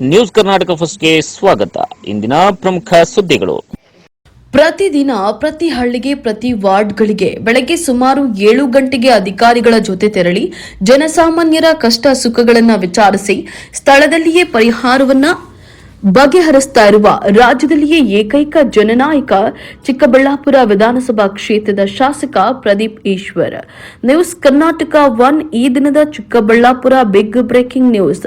News Karnataka ಫಸ್ಟ್ಗೆ ಸ್ವಾಗತ. ಇಂದಿನ ಪ್ರಮುಖ ಸುದ್ದಿಗಳು. ಪ್ರತಿದಿನ ಪ್ರತಿ ಹಳ್ಳಿಗೆ, ಪ್ರತಿ ವಾರ್ಡ್ಗಳಿಗೆ ಬೆಳಗ್ಗೆ ಸುಮಾರು ಏಳು ಗಂಟೆಗೆ ಅಧಿಕಾರಿಗಳ ಜೊತೆ ತೆರಳಿ ಜನಸಾಮಾನ್ಯರ ಕಷ್ಟ ಸುಖಗಳನ್ನು ವಿಚಾರಿಸಿ ಸ್ಥಳದಲ್ಲಿಯೇ ಪರಿಹಾರವನ್ನ ಬಗೆಹರಿಸ್ತಾ ಇರುವ ರಾಜ್ಯದಲ್ಲಿಯೇ ಏಕೈಕ ಜನನಾಯಕ ಚಿಕ್ಕಬಳ್ಳಾಪುರ ವಿಧಾನಸಭಾ ಕ್ಷೇತ್ರದ ಶಾಸಕ ಪ್ರದೀಪ್ ಈಶ್ವರ್. ನ್ಯೂಸ್ ಕರ್ನಾಟಕ ಒನ್ ಈ ದಿನದ ಚಿಕ್ಕಬಳ್ಳಾಪುರ ಬಿಗ್ ಬ್ರೇಕಿಂಗ್ ನ್ಯೂಸ್.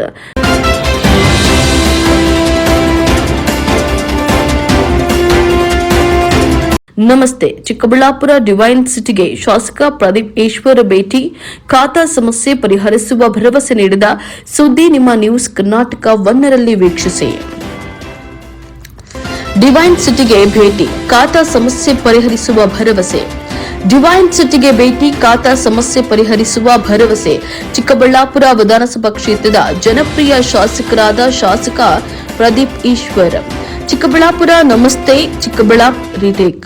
ನಮಸ್ತೆ. ಚಿಕ್ಕಬಳ್ಳಾಪುರ ಡಿವೈನ್ ಸಿಟಿಗೆ ಶಾಸಕ ಪ್ರದೀಪ್ ಈಶ್ವರ್ ಭೇಟಿ. ಖಾತಾ ಸಮಸ್ಯೆ ಪರಿಹರಿಸುವ ಭರವಸೆ ನೀಡಿದ ಸುದ್ದಿ ನಿಮ್ಮ ನ್ಯೂಸ್ ಕರ್ನಾಟಕ ಒನ್ನರಲ್ಲಿ ವೀಕ್ಷಿಸಿ. ಡಿವೈನ್ ಸಿಟಿಗೆ ಭೇಟಿ. ಖಾತಾ ಸಮಸ್ಯೆ ಪರಿಹರಿಸುವ ಭರವಸೆ. ಡಿವೈನ್ ಸಿಟಿಗೆ ಭೇಟಿ. ಖಾತಾ ಸಮಸ್ಯೆ ಪರಿಹರಿಸುವ ಭರವಸೆ. ಚಿಕ್ಕಬಳ್ಳಾಪುರ ವಿಧಾನಸಭಾ ಕ್ಷೇತ್ರದ ಜನಪ್ರಿಯ ಶಾಸಕರಾದ ಶಾಸಕ ಪ್ರದೀಪ್ ಈಶ್ವರ್. ಚಿಕ್ಕಬಳ್ಳಾಪುರ ನಮಸ್ತೆ. ಚಿಕ್ಕಬಳ್ಳಾಪುರ ರಿಟೇಕ್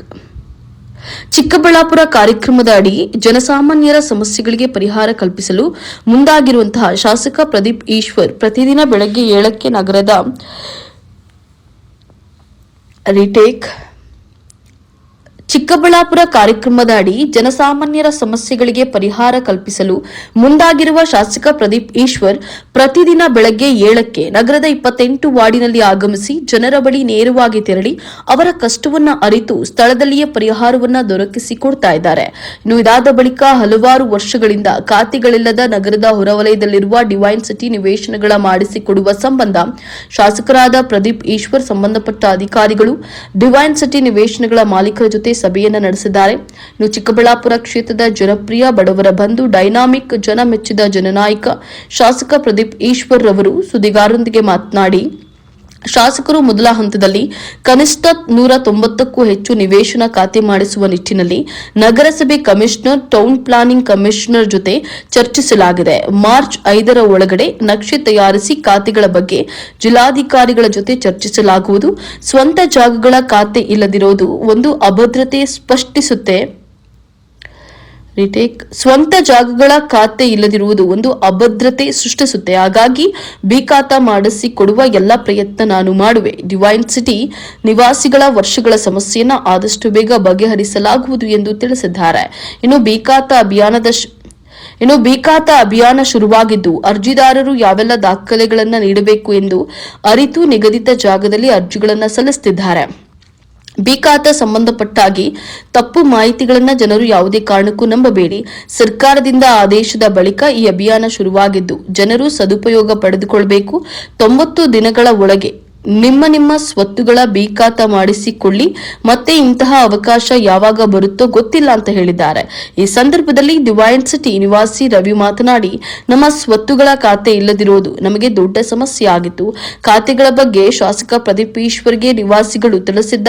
ಚಿಕ್ಕಬಳ್ಳಾಪುರ ಕಾರ್ಯಕ್ರಮದ ಅಡಿ ಜನಸಾಮಾನ್ಯರ ಸಮಸ್ಯೆಗಳಿಗೆ ಪರಿಹಾರ ಕಲ್ಪಿಸಲು ಮುಂದಾಗಿರುವಂತಹ ಶಾಸಕ ಪ್ರದೀಪ್ ಈಶ್ವರ್ ಪ್ರತಿದಿನ ಬೆಳಗ್ಗೆ ಏಳಕ್ಕೆ ನಗರದ ರಿಟೇಕ್ ಚಿಕ್ಕಬಳ್ಳಾಪುರ ಕಾರ್ಯಕ್ರಮದ ಅಡಿ ಜನಸಾಮಾನ್ಯರ ಸಮಸ್ಯೆಗಳಿಗೆ ಪರಿಹಾರ ಕಲ್ಪಿಸಲು ಮುಂದಾಗಿರುವ ಶಾಸಕ ಪ್ರದೀಪ್ ಈಶ್ವರ್ ಪ್ರತಿದಿನ ಬೆಳಗ್ಗೆ ಏಳಕ್ಕೆ ನಗರದ ಇಪ್ಪತ್ತೆಂಟು ವಾರ್ಡಿನಲ್ಲಿ ಆಗಮಿಸಿ ಜನರ ಬಳಿ ನೇರವಾಗಿ ತೆರಳಿ ಅವರ ಕಷ್ಟವನ್ನ ಅರಿತು ಸ್ಥಳದಲ್ಲಿಯೇ ಪರಿಹಾರವನ್ನ ದೊರಕಿಸಿಕೊಡ್ತಾ ಇದ್ದಾರೆ. ಇನ್ನು ಇದಾದ ಬಳಿಕ ಹಲವಾರು ವರ್ಷಗಳಿಂದ ಖಾತೆಗಳಿಲ್ಲದ ನಗರದ ಹೊರವಲಯದಲ್ಲಿರುವ ಡಿವೈನ್ ಸಿಟಿ ನಿವೇಶನಗಳ ಮಾಡಿಸಿಕೊಡುವ ಸಂಬಂಧ ಶಾಸಕರಾದ ಪ್ರದೀಪ್ ಈಶ್ವರ್ ಸಂಬಂಧಪಟ್ಟ ಅಧಿಕಾರಿಗಳು ಡಿವೈನ್ ಸಿಟಿ ನಿವೇಶನಗಳ ಮಾಲೀಕರ ಜೊತೆ ಸಭೆಯನ್ನ ನಡೆಸಿದ್ದಾರೆ. ಇನ್ನು ಚಿಕ್ಕಬಳ್ಳಾಪುರ ಕ್ಷೇತ್ರದ ಜನಪ್ರಿಯ ಬಡವರ ಬಂಧು ಡೈನಾಮಿಕ್ ಜನ ಮೆಚ್ಚಿದ ಜನನಾಯಕ ಶಾಸಕ ಪ್ರದೀಪ್ ಈಶ್ವರ್ ರವರು ಸುದ್ದಿಗಾರರೊಂದಿಗೆ ಮಾತನಾಡಿ ಶಾಸಕರು ಮೊದಲ ಹಂತದಲ್ಲಿ ಕನಿಷ್ಠ ನೂರ ತೊಂಬತ್ತಕ್ಕೂ ಹೆಚ್ಚು ನಿವೇಶನ ಖಾತೆ ಮಾಡಿಸುವ ನಿಟ್ಟಿನಲ್ಲಿ ನಗರಸಭೆ ಕಮಿಷನರ್, ಟೌನ್ ಪ್ಲಾನಿಂಗ್ ಕಮಿಷನರ್ ಜೊತೆ ಚರ್ಚಿಸಲಾಗಿದೆ. ಮಾರ್ಚ್ ಐದರ ಒಳಗಡೆ ನಕ್ಷೆ ತಯಾರಿಸಿ ಖಾತೆಗಳ ಬಗ್ಗೆ ಜಿಲ್ಲಾಧಿಕಾರಿಗಳ ಜೊತೆ ಚರ್ಚಿಸಲಾಗುವುದು. ಸ್ವಂತ ಜಾಗಗಳ ಖಾತೆ ಇಲ್ಲದಿರೋದು ಒಂದು ಅಭದ್ರತೆ ಸ್ಪಷ್ಟಿಸುತ್ತೆ. ರಿಟೇಕ್. ಸ್ವಂತ ಜಾಗಗಳ ಖಾತೆ ಇಲ್ಲದಿರುವುದು ಒಂದು ಅಭದ್ರತೆ ಸೃಷ್ಟಿಸುತ್ತೆ. ಹಾಗಾಗಿ ಬಿ ಮಾಡಿಸಿ ಕೊಡುವ ಎಲ್ಲ ಪ್ರಯತ್ನ ನಾನು ಮಾಡುವೆ. ಡಿವೈನ್ ಸಿಟಿ ನಿವಾಸಿಗಳ ವರ್ಷಗಳ ಸಮಸ್ಯೆಯನ್ನು ಆದಷ್ಟು ಬೇಗ ಬಗೆಹರಿಸಲಾಗುವುದು ಎಂದು ತಿಳಿಸಿದ್ದಾರೆ. ಇನ್ನು ಬಿ ಅಭಿಯಾನದ ಇನ್ನು ಬಿ ಅಭಿಯಾನ ಶುರುವಾಗಿದ್ದು ಅರ್ಜಿದಾರರು ಯಾವೆಲ್ಲ ದಾಖಲೆಗಳನ್ನು ನೀಡಬೇಕು ಎಂದು ಅರಿತು ನಿಗದಿತ ಜಾಗದಲ್ಲಿ ಅರ್ಜಿಗಳನ್ನು ಸಲ್ಲಿಸುತ್ತಿದ್ದಾರೆ ಬಿ ಖಾತಾ ಸಂಬಂಧಪಟ್ಟಾಗಿ ತಪ್ಪು ಮಾಹಿತಿಗಳನ್ನು ಜನರು ಯಾವುದೇ ಕಾರಣಕ್ಕೂ ನಂಬಬೇಡಿ. ಸರ್ಕಾರದಿಂದ ಆದೇಶದ ಬಳಿಕ ಈ ಅಭಿಯಾನ ಶುರುವಾಗಿದ್ದು, ಜನರು ಸದುಪಯೋಗ ಪಡೆದುಕೊಳ್ಳಬೇಕು ತೊಂಬತ್ತು ದಿನಗಳ ಒಳಗೆ ನಿಮ್ಮ ನಿಮ್ಮ ಸ್ವತ್ತುಗಳ ಬೀಕಾತ ಮಾಡಿಸಿಕೊಳ್ಳಿ. ಮತ್ತೆ ಇಂತಹ ಅವಕಾಶ ಯಾವಾಗ ಬರುತ್ತೋ ಗೊತ್ತಿಲ್ಲ ಅಂತ ಹೇಳಿದ್ದಾರೆ. ಈ ಸಂದರ್ಭದಲ್ಲಿ ಡಿವೈನ್ ಸಿಟಿ ನಿವಾಸಿ ರವಿ ಮಾತನಾಡಿ, ನಮ್ಮ ಸ್ವತ್ತುಗಳ ಖಾತೆ ಇಲ್ಲದಿರುವುದು ನಮಗೆ ದೊಡ್ಡ ಸಮಸ್ಯೆ ಆಗಿತ್ತು. ಖಾತೆಗಳ ಬಗ್ಗೆ ಶಾಸಕ ಪ್ರದೀಪ್ ಈಶ್ವರ್ಗೆ ನಿವಾಸಿಗಳು ತಿಳಿಸಿದ್ದ,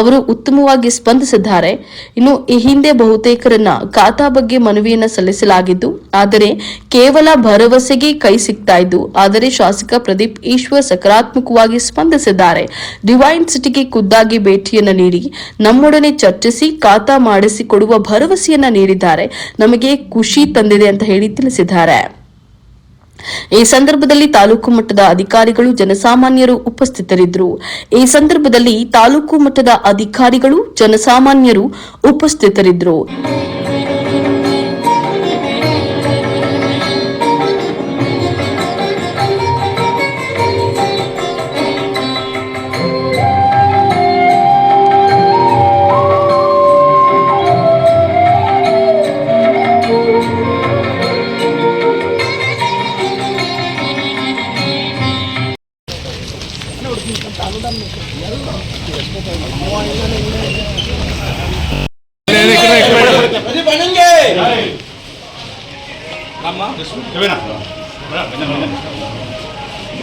ಅವರು ಉತ್ತಮವಾಗಿ ಸ್ಪಂದಿಸಿದ್ದಾರೆ. ಇನ್ನು ಈ ಹಿಂದೆ ಬಹುತೇಕರನ್ನ ಖಾತಾ ಬಗ್ಗೆ ಮನವಿಯನ್ನು ಸಲ್ಲಿಸಲಾಗಿದ್ದು, ಆದರೆ ಕೇವಲ ಭರವಸೆಗೆ ಕೈ ಸಿಗ್ತಾ ಇದ್ದು, ಆದರೆ ಶಾಸಕ ಪ್ರದೀಪ್ ಈಶ್ವರ್ ಸಕಾರಾತ್ಮಕವಾಗಿ ಸ್ಪಂದಿಸಿದ್ದಾರೆ. ಡಿವೈನ್ ಸಿಟಿಗೆ ಖುದ್ದಾಗಿ ಭೇಟಿಯನ್ನು ನೀಡಿ ನಮ್ಮೊಡನೆ ಚರ್ಚಿಸಿ ಖಾತಾ ಮಾಡಿಸಿಕೊಡುವ ಭರವಸೆಯನ್ನ ನೀಡಿದ್ದಾರೆ. ನಮಗೆ ಖುಷಿ ತಂದಿದೆ ಅಂತ ಹೇಳಿ ತಿಳಿಸಿದ್ದಾರೆ. ಈ ಸಂದರ್ಭದಲ್ಲಿ ತಾಲೂಕು ಮಟ್ಟದ ಅಧಿಕಾರಿಗಳು, ಜನಸಾಮಾನ್ಯರು ಉಪಸ್ಥಿತರಿದ್ದರು. ಈ ಸಂದರ್ಭದಲ್ಲಿ ತಾಲೂಕು ಮಟ್ಟದ ಅಧಿಕಾರಿಗಳು, ಜನಸಾಮಾನ್ಯರು ಉಪಸ್ಥಿತರಿದ್ದರು.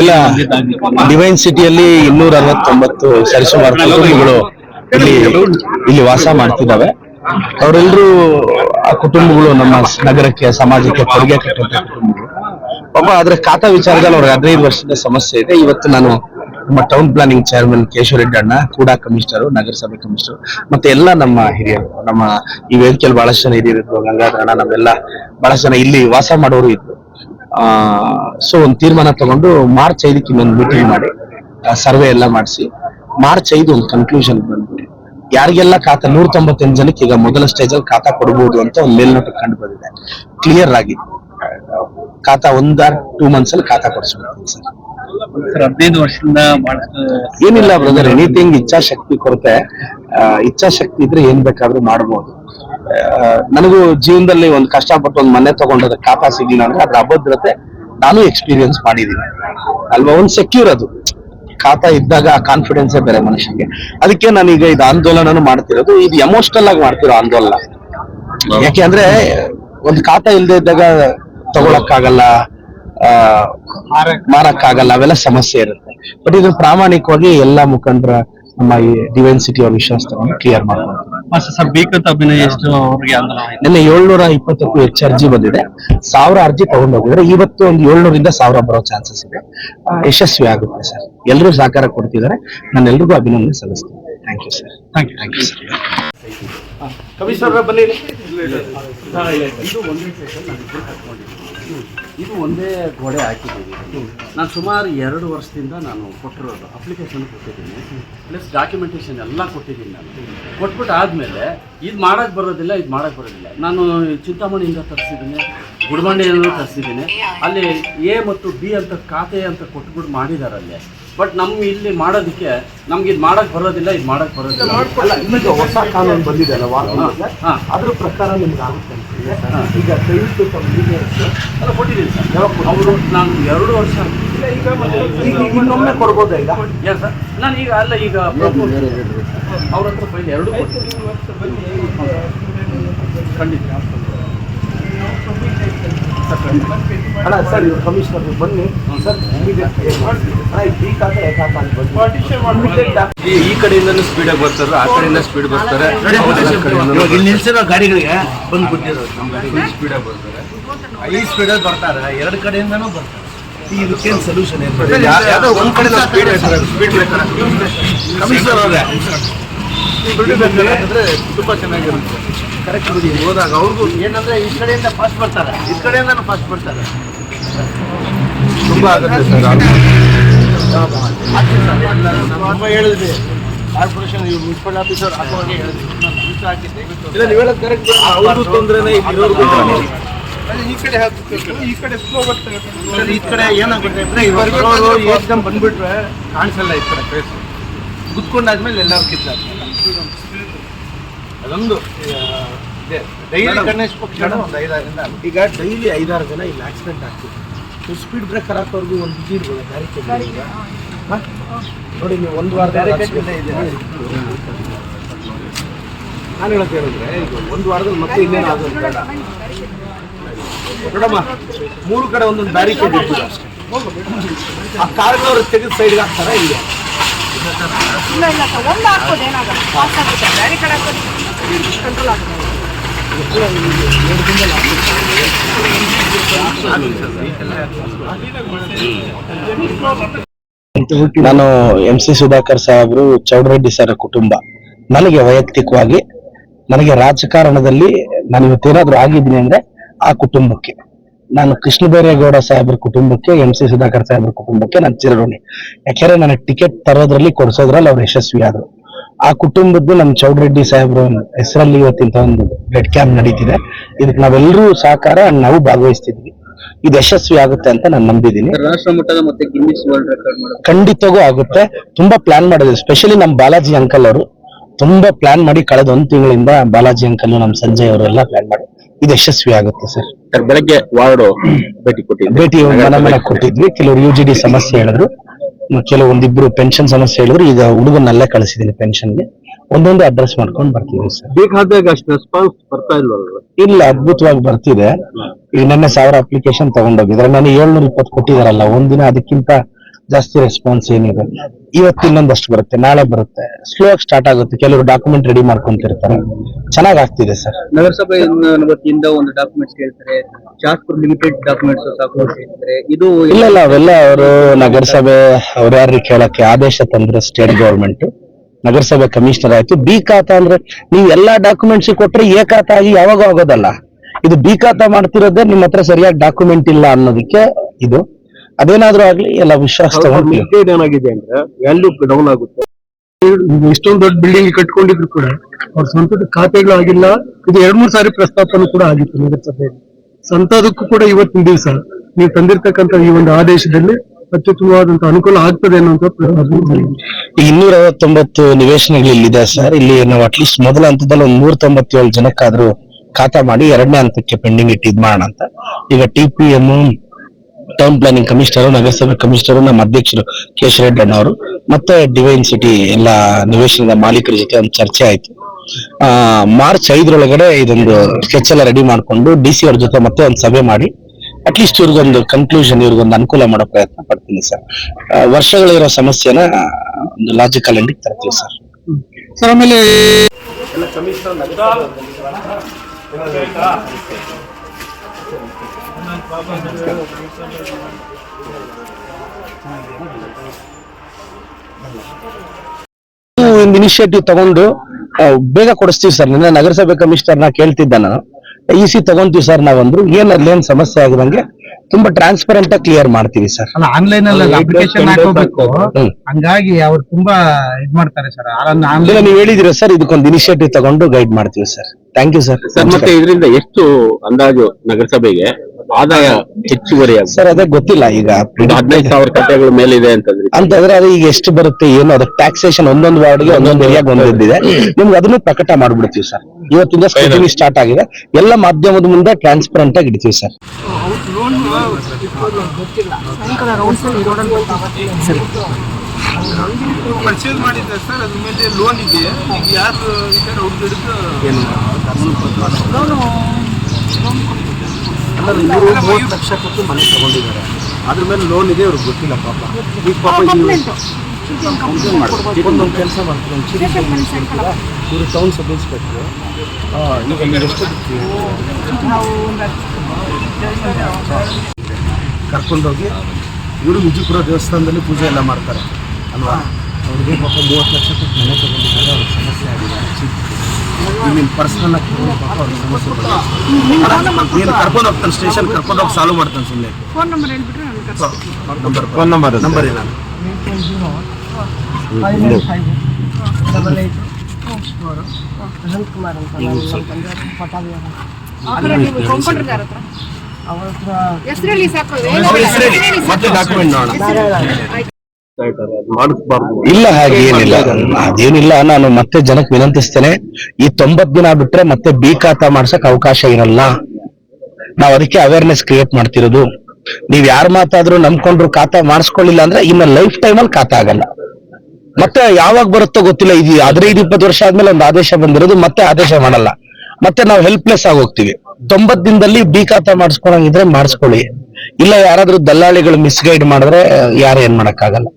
ಇಲ್ಲ ಡಿವೈನ್ ಸಿಟಿಯಲ್ಲಿ ಇನ್ನೂರ ಅರವತ್ತೊಂಬತ್ತು ಸರಿಸುಮಾರು ಕುಟುಂಬಗಳು ಇಲ್ಲಿ ಇಲ್ಲಿ ವಾಸ ಮಾಡ್ತಿದ್ದಾವೆ. ಅವರೆಲ್ಲರೂ ಆ ಕುಟುಂಬಗಳು ನಮ್ಮ ನಗರಕ್ಕೆ, ಸಮಾಜಕ್ಕೆ ಕೊಡುಗೆ ಕಟ್ಟುವಂತ ಕುಟುಂಬಗಳು. ಪಾಪ ಆದ್ರೆ ಖಾತಾ ವಿಚಾರದಲ್ಲಿ ಅವ್ರಿಗೆ ಹದಿನೈದು ವರ್ಷದ ಸಮಸ್ಯೆ ಇದೆ. ಇವತ್ತು ನಾನು ನಮ್ಮ town planning chairman Keshava Reddy ಅಣ್ಣ ಕೂಡ ಕಮಿಷನರ್ ನಗರಸಭೆ ಕಮಿಷನರ್ ಮತ್ತೆ ಎಲ್ಲ ನಮ್ಮ ಹಿರಿಯರು, ನಮ್ಮ ಈ ವೇದಿಕೆಯಲ್ಲಿ ಬಹಳಷ್ಟು ಜನ ಹಿರಿಯರು ಗಂಗಾಧರ ಅಣ್ಣ ನಮ್ಮೆಲ್ಲ ಬಹಳಷ್ಟು ಜನ ಇಲ್ಲಿ ವಾಸ ಮಾಡೋರು ಇದ್ರು. ಸೊ ಒಂದು ತೀರ್ಮಾನ ತಗೊಂಡು ಮಾರ್ಚ್ ಐದಕ್ಕೆ ಇನ್ನೊಂದು ಮೀಟಿಂಗ್ ಮಾಡಿ ಸರ್ವೆ ಎಲ್ಲ ಮಾಡಿಸಿ ಮಾರ್ಚ್ ಐದು ಒಂದು ಕನ್ಕ್ಲೂಷನ್ ಬಂದ್ಬಿಟ್ಟು ಯಾರಿಗೆಲ್ಲ ಖಾತಾ ನೂರ ತೊಂಬತ್ತೆಂಟು ಜನಕ್ಕೆ ಈಗ ಮೊದಲ ಸ್ಟೇಜ್ ಅಲ್ಲಿ ಖಾತಾ ಕೊಡಬಹುದು ಅಂತ ಒಂದು ಮೇಲ್ನೋಟ ಕಂಡು ಬಂದಿದೆ. ಕ್ಲಿಯರ್ ಆಗಿ ಖಾತಾ ಒಂದ್ ಆರ್ ಟೂ ಮಂತ್ಸ್ ಅಲ್ಲಿ ಖಾತಾ ಕೊಡಿಸ್ಬೇಕು ಸರ್. ಹದಿನೈದು ವರ್ಷದಿಂದ ಏನಿಲ್ಲ ಬ್ರದರ್ ಎನಿಥಿಂಗ್ ಇಚ್ಛಾಶಕ್ತಿ ಕೊರತೆ ಇಚ್ಛಾಶಕ್ತಿ ಇದ್ರೆ ಏನ್ ಬೇಕಾದ್ರೂ ಮಾಡಬಹುದು ನನಗೂ ಜೀವನದಲ್ಲಿ ಒಂದು ಕಷ್ಟಪಟ್ಟು ಒಂದು ಮನೆ ತಗೊಂಡದ ಖಾತಾ ಸಿಗ್ಲಿಲ್ಲ ಅಂದ್ರೆ ಅದ್ರ ಅಭದ್ರತೆ ನಾನು ಎಕ್ಸ್ಪೀರಿಯನ್ಸ್ ಮಾಡಿದೀನಿ ಅಲ್ವಾ? ಒಂದು ಸೆಕ್ಯೂರ್ ಅದು. ಖಾತಾ ಇದ್ದಾಗ ಆ ಕಾನ್ಫಿಡೆನ್ಸೇ ಬೇರೆ ಮನುಷ್ಯನಿಗೆ. ಅದಕ್ಕೆ ನಾನೀಗ ಇದು ಆಂದೋಲನನು ಮಾಡ್ತಿರೋದು. ಇದು ಎಮೋಷನಲ್ ಆಗಿ ಮಾಡ್ತಿರೋ ಆಂದೋಲನ. ಯಾಕೆ ಅಂದ್ರೆ ಒಂದು ಖಾತಾ ಇಲ್ಲದೆ ಇದ್ದಾಗ ತಗೊಳಕ್ಕಾಗಲ್ಲ ಆ, ಮಾರಕ್ಕಾಗಲ್ಲ ಅವೆಲ್ಲ ಸಮಸ್ಯೆ ಇರುತ್ತೆ. ಬಟ್ ಇದು ಪ್ರಾಮಾಣಿಕವಾಗಿ ಎಲ್ಲಾ ಮುಖಂಡರ ನಮ್ಮ ಈ ಡಿವೈನ್ ಸಿಟಿ ಅವ್ರ ವಿಶ್ವಾಸ ಕ್ಲಿಯರ್ ಮಾಡ್ಬೋದು ಮಾಸ್ಟರ್ ಸರ್ ಬೇಕಂತ ಅಭಿನಯ ಎಷ್ಟು ಅವ್ರಿಗೆ ಆಂದೋಲನ ಆಯ್ತು ನಿನ್ನೆ ಏಳ್ನೂರ ಇಪ್ಪತ್ತಕ್ಕೂ ಹೆಚ್ಚು ಅರ್ಜಿ ಬಂದಿದೆ. ಸಾವಿರ ಅರ್ಜಿ ತಗೊಂಡೋಗಿದ್ರೆ ಇವತ್ತು ಒಂದು ಏಳ್ನೂರಿಂದ ಸಾವಿರ ಬರೋ ಚಾನ್ಸಸ್ ಇದೆ. ಆ, ಯಶಸ್ವಿ ಆಗುತ್ತೆ ಸರ್. ಎಲ್ಲರೂ ಸಹಕಾರ ಕೊಡ್ತಿದ್ದಾರೆ. ನಾನು ಎಲ್ರಿಗೂ ಅಭಿನಂದನೆ ಸಲ್ಲಿಸ್ತೀನಿ. Thank you sir thank you thank you sir commissioner ಬನ್ನಿ ಇದು ಒಂದೇ ಗೋಡೆ ಹಾಕಿದ್ದೀವಿ. ನಾನು ಸುಮಾರು ಎರಡು ವರ್ಷದಿಂದ ನಾನು ಕೊಟ್ಟಿರೋದು ಅಪ್ಲಿಕೇಶನ್ ಕೊಟ್ಟಿದ್ದೀನಿ. ಪ್ಲಸ್ ಡಾಕ್ಯುಮೆಂಟೇಶನ್ ಎಲ್ಲ ಕೊಟ್ಟಿದ್ದೀನಿ ನಾನು. ಕೊಟ್ಬಿಟ್ಟು ಆದಮೇಲೆ ಇದು ಮಾಡೋಕ್ಕೆ ಬರೋದಿಲ್ಲ, ಇದು ಮಾಡೋಕ್ಕೆ ಬರೋದಿಲ್ಲ. ನಾನು ಚಿಂತಾಮಣಿಯಿಂದ ತರಿಸಿದ್ದೀನಿ ಗುಡ್ಬಂಡೆಯಿಂದ ತರಿಸಿದ್ದೀನಿ. ಅಲ್ಲಿ ಎ ಮತ್ತು ಬಿ ಅಂತ ಖಾತೆ ಅಂತ ಕೊಟ್ಬಿಟ್ಟು ಮಾಡಿದ್ದಾರೆ ಅಲ್ಲಿ ಬಟ್ ನಮ್ಮ ಇಲ್ಲಿ ಮಾಡೋದಕ್ಕೆ ನಮ್ಗೆ ಇದು ಮಾಡಕ್ ಬರೋದಿಲ್ಲ ಇದು ಮಾಡಕ್ ಬರೋದಿಲ್ಲ. ಅಲ್ಲ ಈಗ ಹೊಸ ಕಾನೂನು ಬಂದಿದೆ ಅಲ್ಲ ವಾರ ಹಾಂ ಅದ್ರ ಪ್ರಕಾರ ನಿಮ್ಗೆ ಆಗುತ್ತೆ. ಈಗ ದಯವಿಟ್ಟು ಅಲ್ಲ ಕೊಟ್ಟಿದ್ದೀನಿ ಸರ್. ಅವರು ನಾನು ಎರಡು ವರ್ಷ ಈಗ ಇನ್ನೊಮ್ಮೆ ಕೊಡ್ಬೋದಾ ಈಗ? ಏನು ಸರ್? ನಾನು ಈಗ ಅಲ್ಲ ಈಗ ಅವ್ರ ಹತ್ರ ಫೈಲ್ ಎರಡು ಖಂಡಿತ. ಅಣ್ಣ ಸರ್ ಇವ್ರು ಕಮಿಷನರ್ ಬನ್ನಿ. ಸರ್ ಏನ್ ಈ ಕಡೆಯಿಂದನೂ ಸ್ಪೀಡ್ ಆಗಿ ಬರ್ತಾರೆ ಆ ಕಡೆಯಿಂದ ಸ್ಪೀಡ್ ಬರ್ತಾರೆ. ಇಲ್ಲಿ ನಿಲ್ಸಿರೋ ಗಾಡಿಗಳಿಗೆ ಬಂದು ಬಿಟ್ಟಿರೋದು ನಮ್ಮ ಗಾಡಿ. ಸ್ಪೀಡ್ ಆಗಿ ಬರ್ತಾರೆ. ಈ ಸ್ಪೀಡಲ್ಲಿ ಬರ್ತಾರೆ ಎರಡು ಕಡೆಯಿಂದನೂ ಬರ್ತಾರೆ. ಈ ಇದಕ್ಕೇನು ಸೊಲ್ಯೂಷನ್ ಯಾವ್ದೋ ಒಂದು ಕಡೆ ಸ್ಪೀಡ್ ಸ್ಪೀಡ್ ಕಮಿಷನರ್ ಅವರೇ. ಅಂದ್ರೆ ತುಂಬಾ ಚೆನ್ನಾಗಿರುತ್ತೆ. ಕರೆಕ್ಟ್ ಹೋದಾಗ ಅವ್ರಿಗೂ ಏನಂದ್ರೆ ಈ ಕಡೆಯಿಂದ ಫಾಸ್ಟ್ ಬರ್ತಾರೆ ಈ ಕಡೆಯಿಂದನೂ ಫಾಸ್ಟ್ ಬರ್ತಾರೆ ತುಂಬಾ ಆಗುತ್ತೆ ಸರ್ ಹೇಳಿದ್ವಿ ಕಾರ್ಪೊರೇಷನ್ ಮುನ್ಸಿಪಲ್ ಆಫೀಸರ್ ಹಾಕುವಾಗ ಹೇಳಿದ್ವಿ ಹಾಕಿದ್ದೆ ಇಲ್ಲ ನೀವು ಹೇಳೋದು ಕರೆಕ್ಟ್ ಅವ್ರಿಗೂ ತೊಂದ್ರೆನೇ ಇರೋರ್ಗೂ ತೊಂದ್ರೆ. ಈ ಕಡೆ ಈ ಕಡೆ ಸ್ಲೋ ಬರ್ತಾರೆ ಈ ಕಡೆ ಏನಾಗುತ್ತೆ ಅಂದ್ರೆ ಇವಾಗ ಏಕ್ದಮ್ ಬಂದ್ಬಿಟ್ರೆ ಕಾಣಿಸಲ್ಲ ಈ ಕಡೆ ಫೇಸ್ ಕುತ್ಕೊಂಡಾದ್ಮೇಲೆ ಎಲ್ಲರೂ ಕಿತ್ತಾರೆ ಅದೊಂದು ಡೈಲಿ ಗಣೇಶ್ ಪಕ್ಷ ಒಂದು ಐದಾರಿಂದ ಈಗ ಡೈಲಿ ಐದಾರು ಜನ ಇಲ್ಲಿ ಆಕ್ಸಿಡೆಂಟ್ ಆಗ್ತಿದೆ. ಸ್ಪೀಡ್ ಬ್ರೇಕರ್ ಹಾಕೋರ್ಗು ಒಂದು ಇದು ಇರ್ಬೋದು? ಹಾ? ನೋಡಿ ನೀವು ಒಂದು ವಾರದ ನಾನು ಹೇಳಕ್ ಹೇಳಿದ್ರೆ ಈಗ ಒಂದು ವಾರದಲ್ಲಿ ಮತ್ತೆ ಇನ್ನೇನು ಆಗೋದು ಬೇಡ ನೋಡಮ್ಮ ಮೂರು ಕಡೆ ಒಂದೊಂದು ಬ್ಯಾರಿಕೇಡ್ ಇರ್ತದೆ ಆ ಕಾರ್ಗಳವರು ತೆಗೆದು ಸೈಡ್ಗೆ ಹಾಕ್ತಾರ ಇಲ್ಲ ಇಲ್ಲ ಇಲ್ಲ ಸರ್. ಒಂದು ಹಾಕ್ಬೋದು ಏನಾಗಲ್ಲ. ಹಾಕೋದು. ಕಂಟ್ರೋಲ್ ಆಗುತ್ತೆ. ನಾನು ಎಂ ಸಿ ಸುಧಾಕರ್ ಸಾಹೇಬರು ಚೌಡರೆಡ್ಡಿ ಸರ್ ಕುಟುಂಬ. ನನಗೆ ವೈಯಕ್ತಿಕವಾಗಿ, ನನಗೆ ರಾಜಕಾರಣದಲ್ಲಿ ನಾನು ಇವತ್ತೇನಾದ್ರೂ ಆಗಿದ್ದೀನಿ ಅಂದ್ರೆ ಆ ಕುಟುಂಬಕ್ಕೆ. ನಾನು ಕೃಷ್ಣ ಬೈರೇಗೌಡ ಸಾಹೇಬ್ರ ಕುಟುಂಬಕ್ಕೆ ಎಂ ಸಿ ಸುಧಾಕರ್ ಸಾಹೇಬ್ರ ಕುಟುಂಬಕ್ಕೆ ನಾನು ಚಿರಋಣಿ. ಯಾಕೆಂದ್ರೆ ನನಗೆ ಟಿಕೆಟ್ ತರೋದ್ರಲ್ಲಿ ಕೊಡಿಸೋದ್ರಲ್ಲಿ ಅವ್ರು ಯಶಸ್ವಿ ಆದ್ರು ಆ ಕುಟುಂಬದ್ದು ನಮ್ ಚೌಡ್ರೆಡ್ಡಿ ಸಾಹೇಬ್ರ ಹೆಸರಲ್ಲಿ ಇವತ್ತಿಂತ ಒಂದು ಬ್ಲಡ್ ಕ್ಯಾಂಪ್ ನಡೀತಿದೆ. ಇದಕ್ಕೆ ನಾವೆಲ್ಲರೂ ಸಹಕಾರ ನಾವು ಭಾಗವಹಿಸ್ತಿದ್ವಿ. ಇದು ಯಶಸ್ವಿ ಆಗುತ್ತೆ ಅಂತ ನಾನು ನಂಬಿದ್ದೀನಿ. ರಾಷ್ಟ್ರ ಮಟ್ಟದ ಮತ್ತೆ ಗಿನ್ನಿಸ್ ವರ್ಲ್ಡ್ ರೆಕಾರ್ಡ್ ಮಾಡೋದು. ಖಂಡಿತವಾಗೂ ಆಗುತ್ತೆ. ತುಂಬಾ ಪ್ಲಾನ್ ಮಾಡಿದ್ರು ಸ್ಪೆಷಲಿ ನಮ್ಮ ಬಾಲಾಜಿ ಅಂಕಲ್ ಅವರು. ತುಂಬಾ ಪ್ಲಾನ್ ಮಾಡಿ ಕಳೆದ ಒಂದ್ ತಿಂಗಳಿಂದ ಬಾಲಾಜಿ ಅಂಕಲ್ ನಮ್ಮ ಸಂಜಯ್ ಅವರೆಲ್ಲ ಪ್ಲಾನ್ ಮಾಡಿ ಇದು ಯಶಸ್ವಿ ಆಗುತ್ತೆ ಸರ್. ಸರ್ ಬೆಳಗ್ಗೆ ವಾರ್ಡ್ ಭೇಟಿ ಕೊಟ್ಟಿದ್ವಿ ಭೇಟಿ ಮನ ಮನೆ ಕೊಟ್ಟಿದ್ವಿ. ಕೆಲವರು ಯು ಜಿ ಡಿ ಸಮಸ್ಯೆ ಹೇಳಿದ್ರು. ಕೆಲವೊಂದಿಬ್ರು ಪೆನ್ಷನ್ ಸಮಸ್ಯೆ ಹೇಳಿದ್ರು ಈಗ ಹುಡುಗನಲ್ಲೇ ಪೆನ್ಷನ್ಗೆ. ಒಂದೊಂದು ಅಡ್ರೆಸ್ ಮಾಡ್ಕೊಂಡು ಬರ್ತೀವಿ ಸರ್. ಬೇಕಾದಾಗ ಅಷ್ಟು ರೆಸ್ಪಾನ್ಸ್ ಬರ್ತಾ ಇಲ್ವಲ್ಲ ಇಲ್ಲ ಅದ್ಭುತವಾಗಿ ಬರ್ತಿದೆ. ಈ ನನ್ನ ಸಾವಿರ ಅಪ್ಲಿಕೇಶನ್ ತಗೊಂಡೋಗಿದ್ರೆ ನಾನು ಏಳ್ನೂರ ಇಪ್ಪತ್ತು ಕೊಟ್ಟಿದಾರಲ್ಲ ಒಂದಿನ ಅದಕ್ಕಿಂತ ಜಾಸ್ತಿ ರೆಸ್ಪಾನ್ಸ್ ಏನಿದೆ. ಇವತ್ತು ಇನ್ನೊಂದಷ್ಟು ಬರುತ್ತೆ ನಾಳೆ ಬರುತ್ತೆ. ಸ್ಲೋ ಆಗಿ ಸ್ಟಾರ್ಟ್ ಆಗುತ್ತೆ ಕೆಲವರು ಡಾಕ್ಯುಮೆಂಟ್ ರೆಡಿ ಮಾಡ್ಕೊಂತಿರ್ತಾರೆ. ಚೆನ್ನಾಗ್ ಆಗ್ತಿದೆ ಸರ್ ನಗರಸಭೆ ವತಿಯಿಂದ ಒಂದು ಡಾಕ್ಯುಮೆಂಟ್ಸ್ ಕೇಳ್ತಾರೆ. ಲಿಮಿಟೆಡ್ ಡಾಕ್ಯುಮೆಂಟ್ಸ್ ಸಾಕು ಇದು ಇಲ್ಲ ಇಲ್ಲ ಅವೆಲ್ಲ ಅವರು ನಗರಸಭೆ ಅವ್ರ್ಯಾರಿಗೆ ಕೇಳಕ್ಕೆ ಆದೇಶ ತಂದ್ರೆ ಸ್ಟೇಟ್ ಗೌರ್ಮೆಂಟ್ ನಗರಸಭೆ ಕಮಿಷನರ್ ಆಯ್ತು. ಬಿ ಖಾತಾ ಅಂದ್ರೆ ನೀವು ಎಲ್ಲಾ ಡಾಕ್ಯುಮೆಂಟ್ಸ್ ಕೊಟ್ರೆ ಎ ಖಾತಾ ಆಗಿ ಯಾವಾಗ ಆಗೋದಲ್ಲ. ಇದು ಬಿ ಖಾತಾ ಮಾಡ್ತಿರೋದೇ ನಿಮ್ಮ ಹತ್ರ ಸರಿಯಾಗಿ ಡಾಕ್ಯುಮೆಂಟ್ ಇಲ್ಲ ಅನ್ನೋದಕ್ಕೆ ಇದು. ಅದೇನಾದ್ರೂ ಆಗ್ಲಿ ಎಲ್ಲ ವಿಶ್ವಾಸ ಏನಾಗಿದೆ ಅಂದ್ರೆ ವ್ಯಾಲ್ಯೂ ಡೌನ್ ಆಗುತ್ತೆ. ಇಷ್ಟೊಂದು ದೊಡ್ಡ ಬಿಲ್ಡಿಂಗ್ ಕಟ್ಕೊಂಡಿದ್ರು ಕೂಡ ಅವ್ರ ಸ್ವಂತದ ಖಾತೆಗಳು ಆಗಿಲ್ಲ. ಇದು ಎರಡ್ ಮೂರ್ ಸಾರಿ ಪ್ರಸ್ತಾಪನೂ ಕೂಡ ಆಗಿತ್ತು ನಗರಸಭೆಯಲ್ಲಿ ಸ್ವಂತದಕ್ಕೂ ಕೂಡ ಇವತ್ತಿನ ದಿವಸ ನೀವು ತಂದಿರ್ತಕ್ಕಂತ ಈ ಒಂದು ಆದೇಶದಲ್ಲಿ ಅತ್ಯುತ್ತಮವಾದಂತ ಅನುಕೂಲ ಆಗ್ತದೆ ಅನ್ನುವಂತ ಇನ್ನೂರ ಅರವತ್ತೊಂಬತ್ತು ನಿವೇಶನಗಳು ಇಲ್ಲಿದೆ ಸರ್. ಇಲ್ಲಿ ನಾವು ಅಟ್ಲೀಸ್ಟ್ ಮೊದಲ ಹಂತದಲ್ಲಿ ಒಂದ್ ನೂರ ತೊಂಬತ್ತೇಳು ಜನಕ್ಕಾದ್ರೂ ಖಾತಾ ಮಾಡಿ ಎರಡನೇ ಹಂತಕ್ಕೆ ಪೆಂಡಿಂಗ್ ಇಟ್ಟಿದ್ ಮಾಡೋಣ ಅಂತ. ಈಗ T P M town planning commissioner ನಗರಸಭೆ ಕಮಿಷನರ್ ನಮ್ಮ ಅಧ್ಯಕ್ಷರು ಕೇಶ್ ರೆಡ್ಡಿ ಅವರು ಮತ್ತೆ ಡಿವೈನ್ ಸಿಟಿ ಎಲ್ಲ ನಿವೇಶನದ ಮಾಲೀಕರ ಜೊತೆ ಒಂದು ಚರ್ಚೆ ಆಯ್ತು. ಆ ಮಾರ್ಚ್ ಐದರೊಳಗಡೆ ಇದೊಂದು ಸ್ಕೆಚ್ ಎಲ್ಲ ರೆಡಿ ಮಾಡ್ಕೊಂಡು ಡಿ ಸಿ ಅವ್ರ ಜೊತೆ ಮತ್ತೆ ಒಂದು ಸಭೆ ಮಾಡಿ ಅಟ್ಲೀಸ್ಟ್ ಇವ್ರಿಗೊಂದು ಕನ್ಕ್ಲೂಷನ್ ಇವ್ರಿಗೊಂದು ಅನುಕೂಲ ಮಾಡೋ ಪ್ರಯತ್ನ ಪಡ್ತೀನಿ ಸರ್. ವರ್ಷಗಳಿರೋ ಸಮಸ್ಯೆನ ಒಂದು ಲಾಜಿಕಲ್ ಎಂಡಿಗೆ ತರ್ತೀವಿ ಸರ್. ಸರ್ ಆಮೇಲೆ ಒಂದು ಇನಿಷಿಯೇಟಿವ್ ತಗೊಂಡು ಬೇಗ ಕೊಡಿಸ್ತೀವಿ ಸರ್. ನಿನ್ನೆ ನಗರಸಭೆ ಕಮಿಷನರ್ ನಾ ಕೇಳ್ತಿದ್ದೆ ನಾನು. ಇ ಸಿ ತಗೊಂತೀವಿ ಸರ್ ನಾವಂದ್ರು. ಏನ್ ಅಲ್ಲೇನ್ ಸಮಸ್ಯೆ ಆಗಿದಂಗೆ ತುಂಬಾ ಟ್ರಾನ್ಸ್ಪರೆಂಟ್ ಆಗಿ ಕ್ಲಿಯರ್ ಮಾಡ್ತೀವಿ ಸರ್. ಆನ್ಲೈನ್ ಅಲ್ಲಿ ಅಪ್ಲಿಕೇಶನ್ ಹಾಕೋಬೇಕು ಹಂಗಾಗಿ ಅವ್ರು ತುಂಬಾ ಇದ್ ಮಾಡ್ತಾರೆ ಸರ್. ಆನ್ಲೈನ್ ನೀವು ಹೇಳಿದಿರ ಸರ್ ಇದಕ್ಕೊಂದು ಇನಿಷಿಯೇಟಿವ್ ತಗೊಂಡು ಗೈಡ್ ಮಾಡ್ತೀವಿ sir. Thank you sir sir ಮತ್ತೆ ಇದರಿಂದ ಎಷ್ಟು ಅಂದಾಜು ನಗರಸಭೆಗೆ? ಆದಾಯ ಹೆಚ್ಚುವರಿ ಸರ್ ಅದೇ ಗೊತ್ತಿಲ್ಲ. ಈಗ ಹದಿನೈದು ಸಾವಿರ ಕಟ್ಟೆಗಳ ಮೇಲಿದೆ ಅಂತಂದ್ರೆ. ಅಂತಂದ್ರೆ ಅದು ಈಗ ಎಷ್ಟು ಬರುತ್ತೆ ಏನು ಅದು ಟ್ಯಾಕ್ಸೇಷನ್ ಒಂದೊಂದು ವಾರ್ಡ್ಗೆ ಒಂದೊಂದು ಏರಿಯಾಗ ಒಂದೊಂದಿದೆ. ನಿಮ್ಗೆ ಅದನ್ನು ಪ್ರಕಟ ಮಾಡ್ಬಿಡ್ತೀವಿ ಸರ್. ಇವತ್ತಿಂದ ಸ್ಕ್ರೂಟಿನಿ ಸ್ಟಾರ್ಟ್ ಆಗಿದೆ. ಎಲ್ಲ ಮಾಧ್ಯಮದ ಮುಂದೆ ಟ್ರಾನ್ಸ್ಪರೆಂಟ್ ಆಗಿ ಇಡ್ತೀವಿ ಸರ್. ಪರ್ಚೇಸ್ ಸರ್ ಅದ್ರ ಮೇಲೆ ಲೋನ್ ಇದೆ. ಯಾರು ಇವರು ಮೂವತ್ತು ಲಕ್ಷ ಕೊಟ್ಟು ಮನೆ ತಗೊಂಡಿದ್ದಾರೆ. ಅದ್ರ ಮೇಲೆ ಲೋನ್ ಇದೆ ಅವ್ರಿಗೆ ಗೊತ್ತಿಲ್ಲ ಪಾಪ. ಈಗ ಪಾಪ ಒಂದೊಂದು ಕೆಲಸ ಮಾಡ್ತೀವಿ ಒಂದು ಇವರು ಟೌನ್ ಸಬ್ ಇನ್ಸ್ಪೆಕ್ಟ್ರು ಈಗ ಎಷ್ಟು ಕರ್ಕೊಂಡೋಗಿ ಇವರು ವಿಜಯಪುರ ದೇವಸ್ಥಾನದಲ್ಲಿ ಪೂಜೆ ಎಲ್ಲ ಮಾಡ್ತಾರೆ. ಅಲ್ವಾ? ಅವ್ರಿಗೆ ಪಾಪ ಮೂವತ್ತು ಲಕ್ಷ ಕೊಟ್ಟು ಮನೆ ತಗೊಂಡಿದ್ದಾರೆ ಅವ್ರಿಗೆ ಸಮಸ್ಯೆ ಆಗಿದೆ. ನಿಮ್ಮ ಪರ್ಸನಲ್ ಆಗಿ ಸಮಸ್ಯೆ ಬರುತ್ತೆ. ನೀನು ಕರ್ಕೊಂಡು ಹೋಗ್ತಾನೆ ಸ್ಟೇಷನ್ ಕರ್ಕೊಂಡು ಹೋಗಿ ಸಾಲ್ವ್ ಮಾಡ್ತಾನೆ ಸುಮ್ಮನೆ ಫೋನ್ ನಂಬರ್ ಹೇಳ್ಬಿಟ್ರೆ ನಾನು. ನಂಬರ್ ಫೋನ್ ನಂಬರ್ ನಂಬರ್ ಇಲ್ಲ ನೀವು ಯಾರ ಹತ್ರ? ಹೆಸ್ರು ಹೇಳಿ ಸಾಕು ಏನು ಬೇಡ. ಹೆಸ್ರು ಹೇಳಿ, ಹೆಸ್ರು ಹೇಳಿ ಮತ್ತೆ ಡಾಕ್ಯುಮೆಂಟ್ ನೋಡೋಣ. ಇಲ್ಲ ಹಾಗೆ ಏನಿಲ್ಲ. ಅದೇನಿಲ್ಲ ನಾನು ಮತ್ತೆ ಜನಕ್ಕೆ ವಿನಂತಿಸ್ತೇನೆ ಈ ತೊಂಬತ್ ದಿನ ಬಿಟ್ರೆ ಮತ್ತೆ ಬಿ ಖಾತಾ ಮಾಡ್ಸಕ್ ಅವಕಾಶ ಇರಲ್ಲ ನಾವ್ ಅದಕ್ಕೆ ಅವೇರ್ನೆಸ್ ಕ್ರಿಯೇಟ್ ಮಾಡ್ತಿರೋದು. ನೀವ್ ಯಾರ ಮಾತಾದ್ರೂ ನಂಬ್ಕೊಂಡ್ರು ಖಾತಾ ಮಾಡಿಸ್ಕೊಳ್ಳಿಲ್ಲ ಅಂದ್ರೆ ಇನ್ನ ಲೈಫ್ ಟೈಮ್ ಅಲ್ಲಿ ಖಾತಾ ಆಗಲ್ಲ. ಮತ್ತೆ ಯಾವಾಗ ಬರುತ್ತೋ ಗೊತ್ತಿಲ್ಲ. ಇದು ಹದಿನೈದು ಇಪ್ಪತ್ತು ವರ್ಷ ಆದ್ಮೇಲೆ ಒಂದು ಆದೇಶ ಬಂದಿರೋದು ಮತ್ತೆ ಆದೇಶ ಮಾಡಲ್ಲ. ಮತ್ತೆ ನಾವು ಹೆಲ್ಪ್ಲೆಸ್ ಆಗಿ ಹೋಗ್ತೀವಿ. ತೊಂಬತ್ ದಿನದಲ್ಲಿ ಬಿ ಖಾತಾ ಮಾಡಿಸ್ಕೊಳಂಗಿದ್ರೆ ಮಾಡಿಸ್ಕೊಳ್ಳಿ. ಇಲ್ಲ ಯಾರಾದ್ರೂ ದಲ್ಲಾಳಿಗಳು ಮಿಸ್ಗೈಡ್ ಮಾಡಿದ್ರೆ ಯಾರು ಏನ್ ಮಾಡಕ್ಕಾಗಲ್ಲ.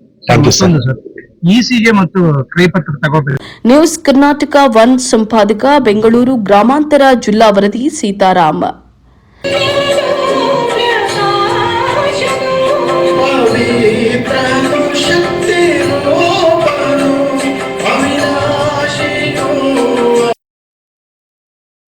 ಇಸಿಗೆ ಮತ್ತು ಕ್ರೈಪತ್ರ ತಗೋಬೇಕು. ನ್ಯೂಸ್ ಕರ್ನಾಟಕ ಒನ್ ಸಂಪಾದಕ ಬೆಂಗಳೂರು ಗ್ರಾಮಾಂತರ ಜಿಲ್ಲಾ ವರದಿ ಸೀತಾರಾಮ.